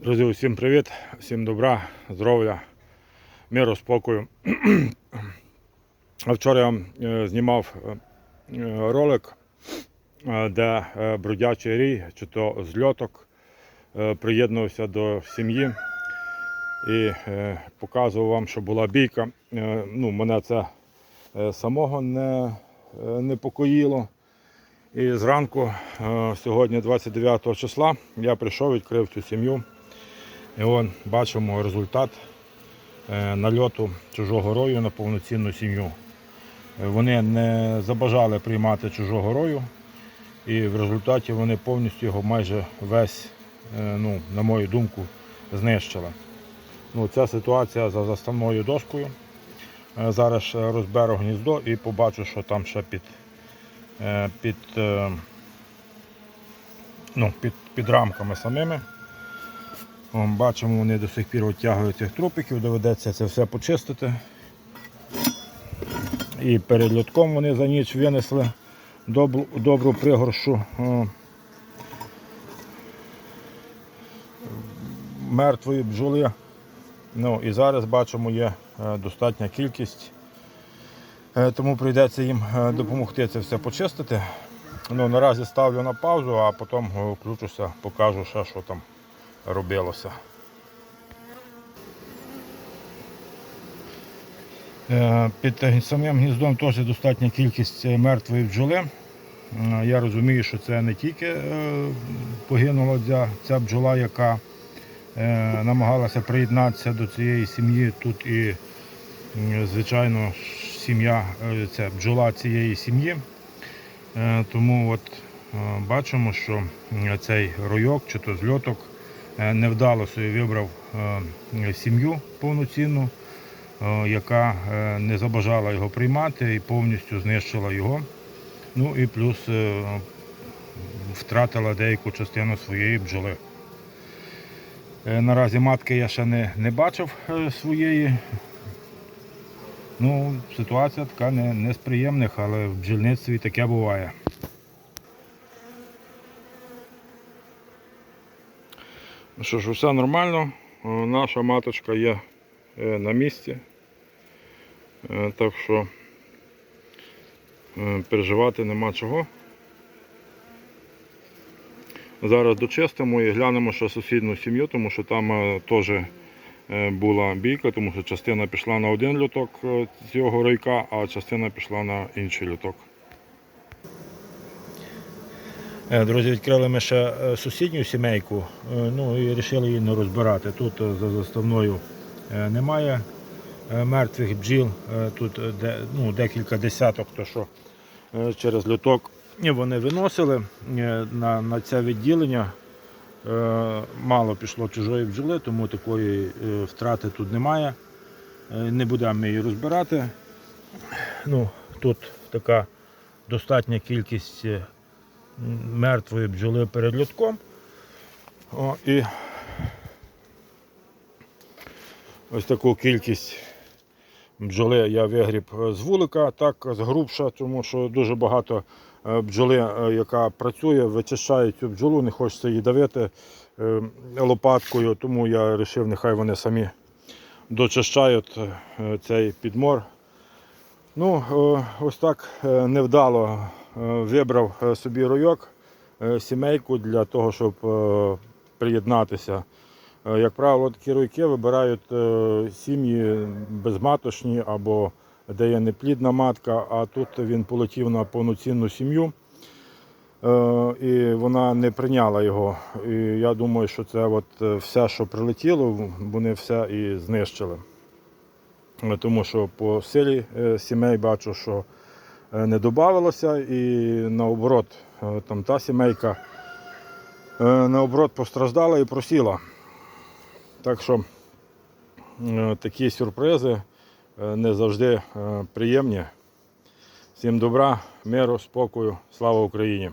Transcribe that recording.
Друзі, усім привіт, всім добра, здоров'я, миру, спокою. Вчора я е, знімав е, е, ролик, де бродячий рій, чи то зльоток, приєднувався до сім'ї і показував вам, що була бійка. Ну, мене це самого не непокоїло. І зранку, сьогодні 29 числа, я прийшов, відкрив цю сім'ю. І вон бачимо результат е, нальоту чужого рою на повноцінну сім'ю. Е, Вони не забажали приймати чужого рою, і в результаті вони повністю його майже весь, е, ну, на мою думку, знищили. Ну, ця ситуація за заставною доскою. Зараз розберу гніздо і побачу, що там ще під, під, ну, під, під рамками самими. Бачимо, вони до сих пір відтягують цих трупиків, доведеться це все почистити. І перед льотком вони за ніч винесли добру, добру пригоршу мертвої бджоли. Ну, і зараз бачимо, є е, достатня кількість, Е, тому прийдеться їм е, допомогти це все почистити. Ну, наразі ставлю на паузу, а потім включуся, покажу ще, що там робилося. Е, Під самим гніздом теж достатня кількість е, мертвої бджоли. Е, Я розумію, що це не тільки погинула ця, бджола, яка намагалася приєднатися до цієї сім'ї. Тут і, звичайно, сім'я, це бджола цієї сім'ї. Тому от бачимо, що цей ройок чи то зльоток невдало собі вибрав е, сім'ю повноцінну, е, яка е, не забажала його приймати і повністю знищила його. Ну і плюс е, втратила деяку частину своєї бджоли. Е, Наразі матки я ще не, не бачив е, своєї. Ну, ситуація така не, не з приємних, але в бджільництві таке буває. Ну Що ж, все нормально. Е, Наша маточка є е, на місці. Е, Так що переживати нема чого. Зараз дочистимо і глянемо ще сусідню сім'ю, тому що там теж була бійка, тому що частина пішла на один люток цього ройка, а частина пішла на інший люток. Друзі, відкрили ми ще е, сусідню сімейку, е, ну і вирішили її не розбирати. Тут е, за заставною е, немає е, мертвих бджіл, е, тут е, ну, декілька десяток, то що е, через люток вони виносили е, на, на це відділення. Е, Мало пішло чужої бджоли, тому такої е, втрати тут немає. Е, Не будемо ми її розбирати. Ну, тут така достатня кількість е, мертвої бджоли перед льотком. О, і ось таку кількість бджоли я вигріб з вулика, так згрубша, тому що дуже багато е, бджоли, е, яка працює, вичищає цю бджолу, не хочеться її давити е, лопаткою, тому я вирішив, нехай вони самі дочищають цей підмор. Ну, ось так невдало вибрав е, собі ройок, е, сімейку для того, щоб е, приєднатися. Е, Як правило, такі ройки вибирають е, сім'ї безматочні або де є неплідна матка, а тут він полетів на повноцінну сім'ю. Е, І вона не прийняла його. І я думаю, що це от е, все, що прилетіло, вони все і знищили. Е, Тому що по силі е, сімей бачу, що е, не додавалося, і наоборот, е, там та сімейка е, наоборот постраждала і просіла. Так що е, такі сюрпризи е, не завжди е, приємні. Всім добра, миру, спокою, слава Україні!